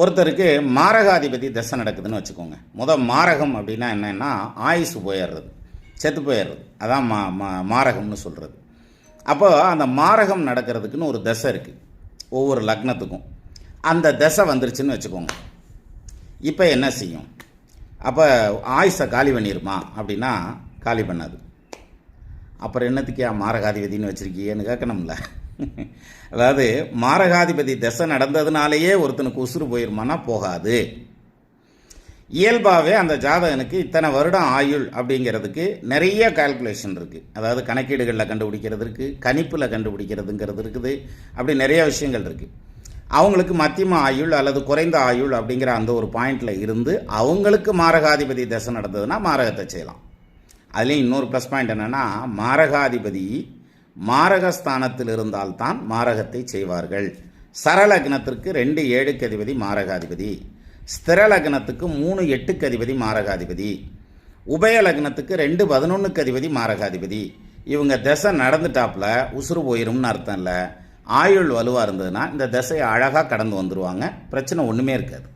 ஒருத்தருக்கு மாரகாதிபதி தசை நடக்குதுன்னு வச்சுக்கோங்க. முத மாரகம் அப்படின்னா என்னன்னா ஆயுசு போயிடுறது செத்து போயிடுறது. அதான் மா மா மாரகம்னு சொல்கிறது அப்போ அந்த மாரகம் நடக்கிறதுக்குன்னு ஒரு தசை இருக்குது ஒவ்வொரு லக்னத்துக்கும். அந்த தசை வந்துருச்சுன்னு வச்சுக்கோங்க. இப்போ என்ன செய்யும்? அப்போ ஆயுசை காலி பண்ணிருமா? அப்படின்னா காலி பண்ணாது. அப்புறம் என்னத்துக்கே மாரகாதிபதினு வச்சுருக்கீங்கன்னு கேட்கணும்ல. அதாவது மாரகாதிபதி தசை நடந்ததுனாலேயே ஒருத்தனுக்கு உசுறு போயிருமானா போகாது. இயல்பாகவே அந்த ஜாதகனுக்கு இத்தனை வருடம் ஆயுள் அப்படிங்கிறதுக்கு நிறைய கால்குலேஷன் இருக்குது அதாவது கணக்கீடுகளில் கண்டுபிடிக்கிறது இருக்குது கணிப்பில் கண்டுபிடிக்கிறதுங்கிறது இருக்குது அப்படி நிறைய விஷயங்கள் இருக்குது அவங்களுக்கு மத்தியம ஆயுள் அல்லது குறைந்த ஆயுள் அப்படிங்கிற அந்த ஒரு பாயிண்டில் இருந்து அவங்களுக்கு மாரகாதிபதி தசை நடந்ததுன்னா மாரகத்தை செய்யலாம். அதுலேயும் இன்னொரு ப்ளஸ் பாயிண்ட் என்னென்னா மாரகாதிபதி மாரகஸ்தானத்தில் இருந்தால்தான் மாரகத்தை செய்வார்கள். சரலக்னத்திற்கு ரெண்டு ஏழுக்கு அதிபதி மாரகாதிபதி. ஸ்திரலக்னத்துக்கு மூணு எட்டுக்கு அதிபதி மாரகாதிபதி. உபயலக்னத்துக்கு ரெண்டு பதினொன்றுக்கு அதிபதி மாரகாதிபதி. இவங்க திசை நடந்துட்டாப்புல உசுறு போயிரும்னு அர்த்தம் இல்லை ஆயுள் வலுவாக இருந்ததுன்னா இந்த திசையை அழகாக கடந்து வந்துடுவாங்க பிரச்சனை ஒன்றுமே இருக்காது.